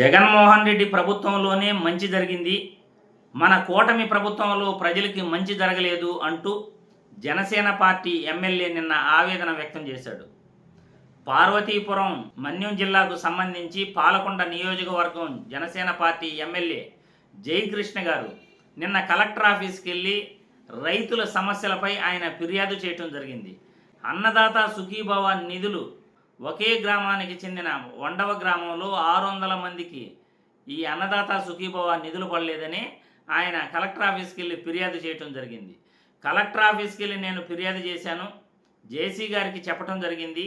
జగన్మోహన్ రెడ్డి ప్రభుత్వంలోనే మంచి జరిగింది. మన కూటమి ప్రభుత్వంలో ప్రజలకి మంచి జరగలేదు అంటూ జనసేన పార్టీ ఎమ్మెల్యే నిన్న ఆవేదన వ్యక్తం చేశాడు. పార్వతీపురం మన్యం జిల్లాకు సంబంధించి పాలకొండ నియోజకవర్గం జనసేన పార్టీ ఎమ్మెల్యే జయకృష్ణ గారు నిన్న కలెక్టర్ ఆఫీస్కి వెళ్ళి రైతుల సమస్యలపై ఆయన ఫిర్యాదు చేయటం జరిగింది. అన్నదాత సుఖీభవ నిధులు ఒకే గ్రామానికి చెందిన వండవ గ్రామంలో ఆరు వందల మందికి ఈ అన్నదాత సుఖీభవ నిధులు పడలేదని ఆయన కలెక్టర్ ఆఫీస్కి వెళ్ళి ఫిర్యాదు చేయటం జరిగింది. కలెక్టర్ ఆఫీస్కి వెళ్ళి నేను ఫిర్యాదు చేశాను. జేసీ గారికి చెప్పడం జరిగింది.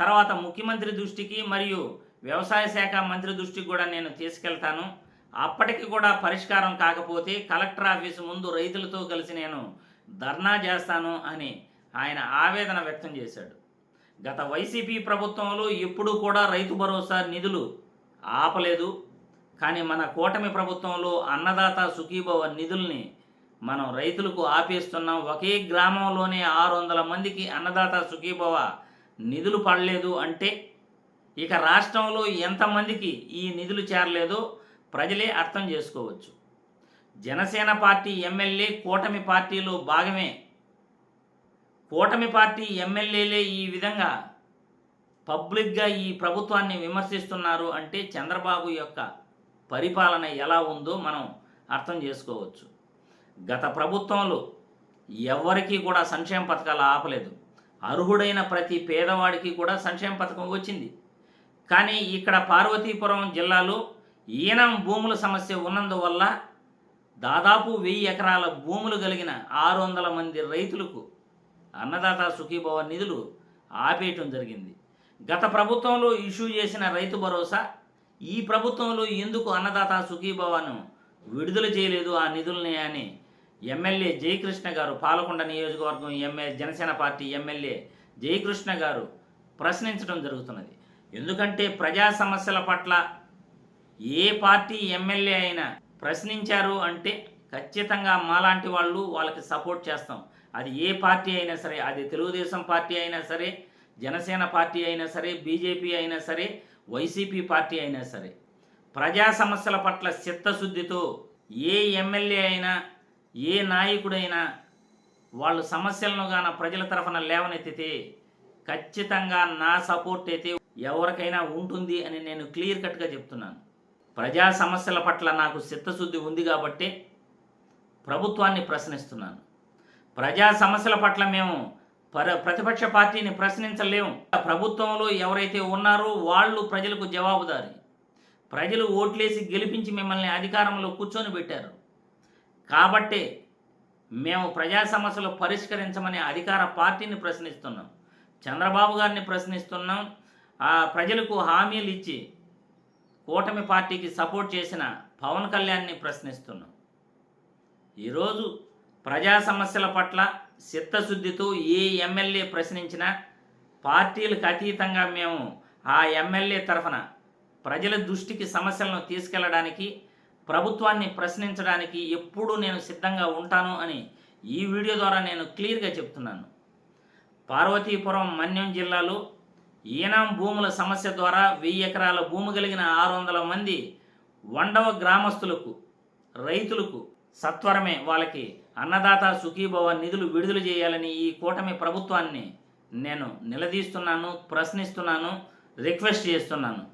తర్వాత ముఖ్యమంత్రి దృష్టికి మరియు వ్యవసాయ శాఖ మంత్రి దృష్టికి కూడా నేను తీసుకెళ్తాను. అప్పటికి కూడా పరిష్కారం కాకపోతే కలెక్టర్ ఆఫీసు ముందు రైతులతో కలిసి నేను ధర్నా చేస్తాను అని ఆయన ఆవేదన వ్యక్తం చేశాడు. గత వైసీపీ ప్రభుత్వంలో ఎప్పుడూ కూడా రైతు భరోసా నిధులు ఆపలేదు. కానీ మన కూటమి ప్రభుత్వంలో అన్నదాత సుఖీభవ నిధుల్ని మనం రైతులకు ఆపేస్తున్నాం. ఒకే గ్రామంలోనే ఆరు వందల మందికి అన్నదాత సుఖీభవ నిధులు పడలేదు అంటే ఇక రాష్ట్రంలో ఎంతమందికి ఈ నిధులు చేరలేదో ప్రజలే అర్థం చేసుకోవచ్చు. జనసేన పార్టీ ఎమ్మెల్యే కూటమి పార్టీలో భాగమే కూటమి పార్టీ ఎమ్మెల్యేలే ఈ విధంగా పబ్లిక్గా ఈ ప్రభుత్వాన్ని విమర్శిస్తున్నారు అంటే చంద్రబాబు యొక్క పరిపాలన ఎలా ఉందో మనం అర్థం చేసుకోవచ్చు. గత ప్రభుత్వంలో ఎవరికీ కూడా సంక్షేమ పథకాలు ఆపలేదు. అర్హుడైన ప్రతి పేదవాడికి కూడా సంక్షేమ పథకం వచ్చింది. కానీ ఇక్కడ పార్వతీపురం జిల్లాలో ఈనం భూముల సమస్య ఉన్నందువల్ల దాదాపు వెయ్యి ఎకరాల భూములు కలిగిన ఆరు వందల మంది రైతులకు అన్నదాత సుఖీభవ నిధులు ఆపేయటం జరిగింది. గత ప్రభుత్వంలో ఇష్యూ చేసిన రైతు భరోసా ఈ ప్రభుత్వంలో ఎందుకు అన్నదాత సుఖీభవను విడుదల చేయలేదు ఆ నిధుల్ని అని ఎమ్మెల్యే జయకృష్ణ గారు పాలకొండ నియోజకవర్గం MLA Janasena party MLA Jayakrishna గారు ప్రశ్నించడం జరుగుతున్నది. ఎందుకంటే ప్రజా సమస్యల పట్ల ఏ పార్టీ ఎమ్మెల్యే అయినా ప్రశ్నించారు అంటే ఖచ్చితంగా మాలాంటి వాళ్ళు వాళ్ళకి సపోర్ట్ చేస్తాం. అది ఏ పార్టీ అయినా సరే అది తెలుగుదేశం పార్టీ అయినా సరే జనసేన పార్టీ అయినా సరే బీజేపీ అయినా సరే వైసీపీ పార్టీ అయినా సరే ప్రజా సమస్యల పట్ల చిత్తశుద్ధితో ఏ ఎమ్మెల్యే అయినా ఏ నాయకుడైనా వాళ్ళు సమస్యలను గాన ప్రజల తరఫున లేవనెత్తితే ఖచ్చితంగా నా సపోర్ట్ అయితే ఎవరికైనా ఉంటుంది అని నేను క్లియర్ కట్గా చెప్తున్నాను. ప్రజా సమస్యల పట్ల నాకు చిత్తశుద్ధి ఉంది కాబట్టి ప్రభుత్వాన్ని ప్రశ్నిస్తున్నాను. ప్రజా సమస్యల పట్ల మేము ప్ర ప్రతిపక్ష పార్టీని ప్రశ్నించలేము. ప్రభుత్వంలో ఎవరైతే ఉన్నారో వాళ్ళు ప్రజలకు జవాబుదారి. ప్రజలు ఓట్లేసి గెలిపించి మిమ్మల్ని అధికారంలో కూర్చొని పెట్టారు. కాబట్టే మేము ప్రజా సమస్యలు పరిష్కరించమని అధికార పార్టీని ప్రశ్నిస్తున్నాం. చంద్రబాబు గారిని ప్రశ్నిస్తున్నాం. ఆ ప్రజలకు హామీలు ఇచ్చి కూటమి పార్టీకి సపోర్ట్ చేసిన పవన్ కళ్యాణ్ని ప్రశ్నిస్తున్నాం. ఈరోజు ప్రజా సమస్యల పట్ల చిత్తశుద్ధితో ఏ ఎమ్మెల్యే ప్రశ్నించినా పార్టీలకు అతీతంగా మేము ఆ ఎమ్మెల్యే తరఫున ప్రజల దృష్టికి సమస్యలను తీసుకెళ్ళడానికి ప్రభుత్వాన్ని ప్రశ్నించడానికి ఎప్పుడూ నేను సిద్ధంగా ఉంటాను అని ఈ వీడియో ద్వారా నేను క్లియర్గా చెప్తున్నాను. పార్వతీపురం మన్యం జిల్లాలో ఈనాం భూముల సమస్య ద్వారా వెయ్యి ఎకరాల భూమి కలిగిన ఆరు వందల మంది వండవ గ్రామస్తులకు రైతులకు సత్వరమే వాళ్ళకి అన్నదాత సుఖీభవ నిధులు విడుదల చేయాలని ఈ కూటమి ప్రభుత్వాన్ని నేను నిలదీస్తున్నాను ప్రశ్నిస్తున్నాను రిక్వెస్ట్ చేస్తున్నాను.